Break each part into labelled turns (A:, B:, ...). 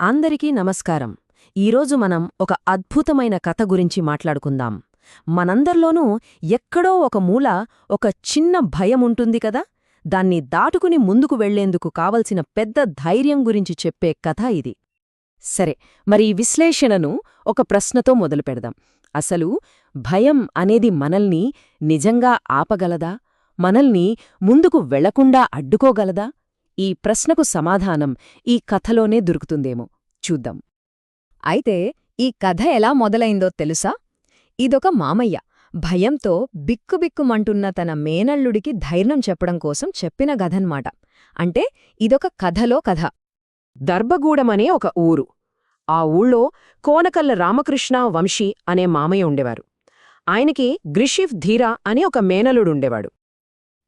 A: అందరికీ నమస్కారం. ఈరోజు మనం ఒక అద్భుతమైన కథ గురించి మాట్లాడుకుందాం. మనందర్లోనూ ఎక్కడో ఒక మూల ఒక చిన్న భయముంటుంది కదా? దాన్ని దాటుకుని ముందుకు వెళ్ళేందుకు కావలసిన పెద్ద ధైర్యం గురించి చెప్పే కథ ఇది. సరే మరి ఈ విశ్లేషణను ఒక ప్రశ్నతో మొదలుపెడదాం అసలు భయం అనేది మనల్ని నిజంగా ఆపగలదా? మనల్ని ముందుకు వెళ్ళకుండా అడ్డుకోగలదా? ఈ ప్రశ్నకు సమాధానం ఈ కథలోనే దొరుకుతుందేమో. చూద్దాం.
B: అయితే ఈ కథ ఎలా మొదలైందో తెలుసా? ఇదొక మామయ్య భయంతో బిక్కుబిక్కుమంటున్న తన మేనల్లుడికి ధైర్యం చెప్పడం కోసం చెప్పిన గధన్మాట. అంటే ఇదొక కథలో కథ.
A: దర్భగూడమనే ఒక ఊరు. ఆ ఊళ్ళో కోనకల్ల రామకృష్ణ వంశీ అనే మామయ్య ఉండేవారు. ఆయనకి గ్రిషిఫ్ ధీరా అనే ఒక మేనలుడుండేవాడు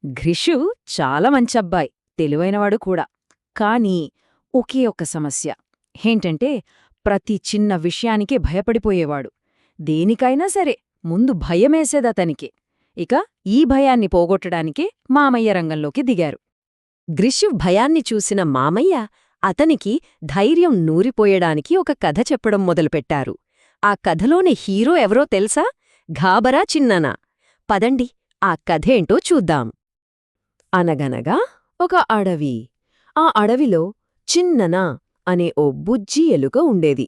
B: ఘ్రిషు చాలా మంచబ్బాయి. తెలివైనవాడు కూడా. కానీ ఒకే ఒక సమస్య. ఏంటంటే ప్రతి చిన్న విషయానికే భయపడిపోయేవాడు. దేనికైనా సరే ముందు భయమేసేదతనికి ఇక ఈ భయాన్ని పోగొట్టడానికే మామయ్య రంగంలోకి దిగారు.
A: గ్రిషు భయాన్ని చూసిన మామయ్య అతనికి ధైర్యం నూరిపోయడానికి ఒక కథ చెప్పడం మొదలుపెట్టారు. ఆ కథలోని హీరో ఎవరో తెలుసా? ఘాబరా చిన్ననా. పదండి ఆ కథేంటో చూద్దాం. అనగనగా ఒక అడవి. ఆ అడవిలో చిన్ననా అనే ఓ బుజ్జి ఎలుక ఉండేది.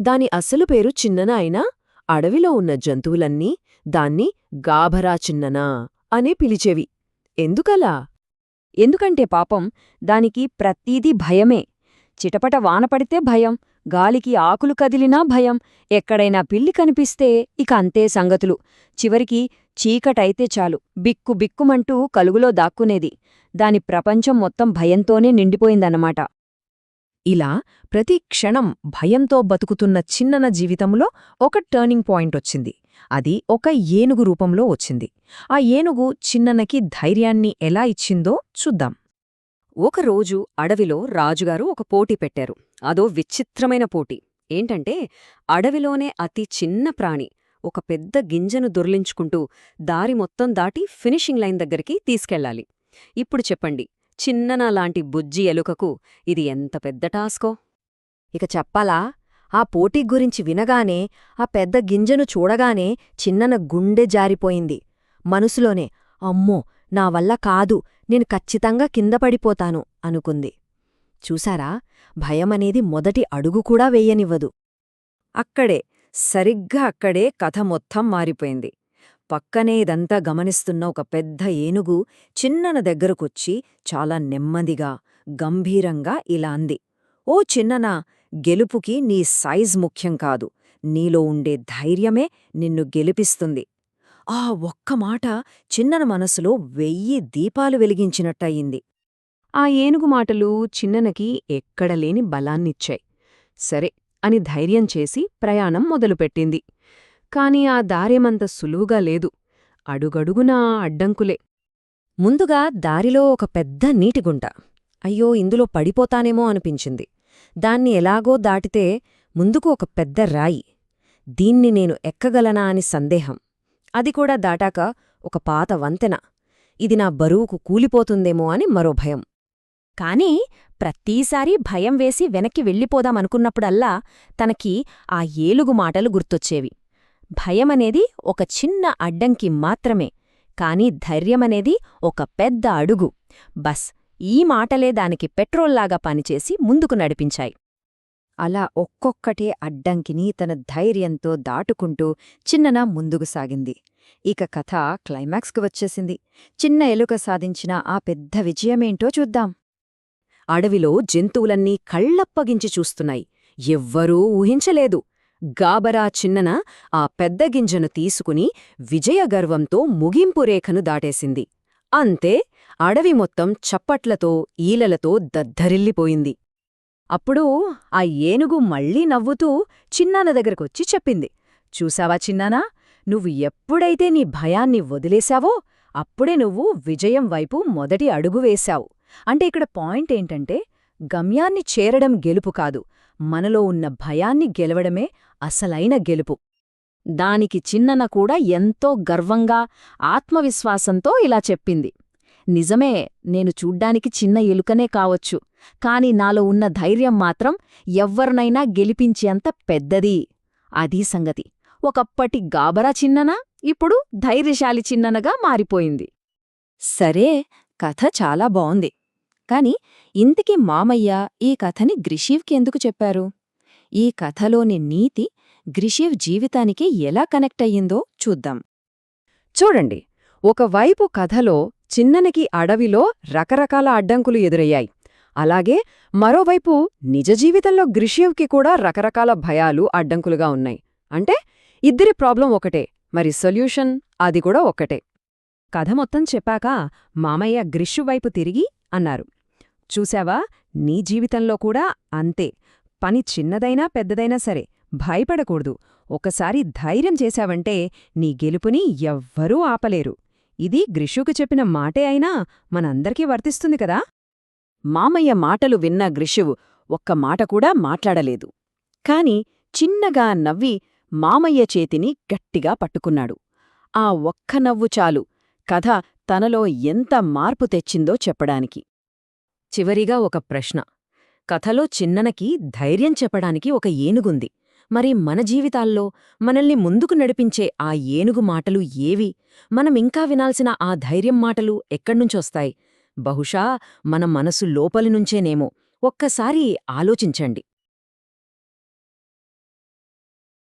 A: దాని అసలు పేరు చిన్ననా అయినా అడవిలో ఉన్న జంతువులన్నీ దాన్ని గాభరా చిన్ననా అనే పిలిచేవి. ఎందుకలా?
B: ఎందుకంటే పాపం దానికి ప్రతీదీ భయమే. చిటపట వానపడితే భయం గాలికి ఆకులు కదిలినా భయం ఎక్కడైనా పిల్లి కనిపిస్తే ఇక అంతే సంగతులు. చివరికి చీకటైతే చాలు. బిక్కు బిక్కుమంటూ కలుగులో దాక్కునేది. దాని ప్రపంచం మొత్తం భయంతోనే నిండిపోయిందన్నమాట.
A: ఇలా ప్రతి క్షణం భయంతో బతుకుతున్న చిన్నన జీవితంలో ఒక టర్నింగ్ పాయింట్ వచ్చింది. అది ఒక ఏనుగు రూపంలో వచ్చింది. ఆ ఏనుగు చిన్ననకి ధైర్యాన్ని ఎలా ఇచ్చిందో చూద్దాం. ఒకరోజు అడవిలో రాజుగారు ఒక పోటీ పెట్టారు. అదో విచిత్రమైన పోటీ. ఏంటంటే అడవిలోనే అతి చిన్న ప్రాణి ఒక పెద్ద గింజను దొర్లించుకుంటూ దారి మొత్తం దాటి ఫినిషింగ్ లైన్ దగ్గరికి తీసుకెళ్ళాలి. ఇప్పుడు చెప్పండి చిన్ననా లాంటి బుజ్జి ఎలుకకు ఇది ఎంత పెద్ద టాస్కో? ఇక చెప్పాలా ఆ పోటీ గురించి వినగానే ఆ పెద్ద గింజను చూడగానే చిన్నన గుండె జారిపోయింది. మనసులోనే అమ్మో నా వల్ల కాదు నేను ఖచ్చితంగా కింద పడిపోతాను అనుకుంది. చూసారా భయమనేది మొదటి అడుగు కూడా వెయ్యనివ్వదు అక్కడే సరిగ్గా అక్కడే కథ మొత్తం మారిపోయింది. పక్కనే ఇదంతా గమనిస్తున్న ఒక పెద్ద ఏనుగు చిన్నన దగ్గరకొచ్చి చాలా నెమ్మదిగా గంభీరంగా ఇలా అంది. ఓ చిన్ననా గెలుపుకి నీ సైజ్ ముఖ్యం కాదు. నీలో ఉండే ధైర్యమే నిన్ను గెలిపిస్తుంది. ఆ ఒక్క మాట చిన్నన మనసులో వెయ్యి దీపాలు వెలిగించినట్టయింది. ఆ ఏనుగు మాటలు చిన్ననకి ఎక్కడలేని బలాన్నిచ్చాయి. సరే అని ధైర్యం చేసి ప్రయాణం మొదలుపెట్టింది. కాని ఆ దారేమంత సులువుగా లేదు. అడుగడుగునా అడ్డంకులే. ముందుగా దారిలో ఒక పెద్ద నీటిగుంట. అయ్యో ఇందులో పడిపోతానేమో అనిపించింది. దాన్ని ఎలాగో దాటితే ముందుకు ఒక పెద్ద రాయి. దీన్ని నేను ఎక్కగలనా అని సందేహం. అది కూడా దాటాక ఒక పాత వంతెన. ఇది నా బరువుకు కూలిపోతుందేమో అని మరో భయం. కాని ప్రతీసారీ భయం వేసి వెనక్కి వెళ్ళిపోదామనుకున్నప్పుడల్లా తనకి ఆ ఏలుగు మాటలు గుర్తొచ్చేవి. భయమనేది ఒక చిన్న అడ్డంకి మాత్రమే కాని ధైర్యమనేది ఒక పెద్ద అడుగు. బస్ ఈ మాటలే దానికి పెట్రోల్లాగా పనిచేసి ముందుకు నడిపించాయి. అలా ఒక్కొక్కటే అడ్డంకిని తన ధైర్యంతో దాటుకుంటూ చిన్నన ముందుకు సాగింది. ఇక కథ క్లైమాక్స్కు వచ్చేసింది. చిన్న ఎలుక సాధించిన ఆ పెద్ద విజయమేంటో చూద్దాం. అడవిలో జంతువులన్నీ కళ్ళప్పగించి చూస్తున్నాయి. ఎవ్వరూ ఊహించలేదు. గాబరా చిన్నన ఆ పెద్ద గింజను తీసుకుని విజయగర్వంతో ముగింపు రేఖను దాటేసింది. అంతే అడవి మొత్తం చప్పట్లతో ఈలలతో దద్దరిల్లిపోయింది. అప్పుడు ఆ ఏనుగు మళ్ళీ నవ్వుతూ చిన్నాన్న దగ్గరకొచ్చి చెప్పింది. చూసావా చిన్నానా? నువ్వు ఎప్పుడైతే నీ భయాన్ని వదిలేశావో అప్పుడే నువ్వు విజయం వైపు మొదటి అడుగు వేశావు. అంటే ఇక్కడ పాయింట్ ఏంటంటే గమ్యాన్ని చేరడం గెలుపు కాదు. మనలో ఉన్న భయాన్ని గెలవడమే అసలైన గెలుపు. దానికి చిన్నన కూడా ఎంతో గర్వంగా ఆత్మవిశ్వాసంతో ఇలా చెప్పింది. నిజమే నేను చూడ్డానికి చిన్న ఎలుకనే కావచ్చు.
B: కాని నాలో ఉన్న ధైర్యం మాత్రం ఎవ్వరినైనా గెలిపించేంత పెద్దది. అదీ సంగతి. ఒకప్పటి గాబరా చిన్ననా ఇప్పుడు ధైర్యశాలి చిన్ననగా మారిపోయింది.
C: సరే కథ చాలా బావుంది. కాని ఇంతకీ మామయ్య ఈ కథని గ్రిషీవ్కి ఎందుకు చెప్పారు? ఈ కథలోని నీతి గ్రిషీవ్ జీవితానికి ఎలా కనెక్ట్ అయ్యిందో చూద్దాం.
A: చూడండి. ఒకవైపు కథలో చిన్ననికి అడవిలో రకరకాల అడ్డంకులు ఎదురయ్యాయి. అలాగే మరోవైపు నిజ జీవితంలో గ్రిషియవ్కి కూడా రకరకాల భయాలు అడ్డంకులుగా ఉన్నాయి. అంటే ఇద్దరి ప్రాబ్లం ఒకటే మరి సొల్యూషన్ అది కూడా ఒక్కటే కథ మొత్తం చెప్పాక మామయ్య గ్రిషు వైపు తిరిగి అన్నారు. చూశావా? నీ జీవితంలో కూడా అంతే. పని చిన్నదైనా పెద్దదైనా సరే భయపడకూడదు. ఒకసారి ధైర్యం చేశావంటే నీ గెలుపుని ఎవ్వరూ ఆపలేరు. ఇది గ్రిషుకు చెప్పిన మాటే అయినా మనందరికీ వర్తిస్తుంది కదా?
C: మామయ్య మాటలు విన్న గ్రిషువు ఒక్క మాట కూడా మాట్లాడలేదు. కాని చిన్నగా నవ్వి మామయ్య చేతిని గట్టిగా పట్టుకున్నాడు. ఆ ఒక్క నవ్వు చాలు కథ తనలో ఎంత మార్పు తెచ్చిందో చెప్పడానికి.
A: చివరిగా ఒక ప్రశ్న. కథలో చిన్ననకి ధైర్యం చెప్పడానికి ఒక ఏనుగుంది. మరి మన జీవితాల్లో మనల్ని ముందుకు నడిపించే ఆ ఏనుగు మాటలు ఏవి? మనమింకా వినాల్సిన ఆ ధైర్యం మాటలు ఎక్కడ్నుంచొస్తాయి? బహుశా మన మనసు లోపలి నుంచేనేమో. ఒక్కసారి ఆలోచించండి.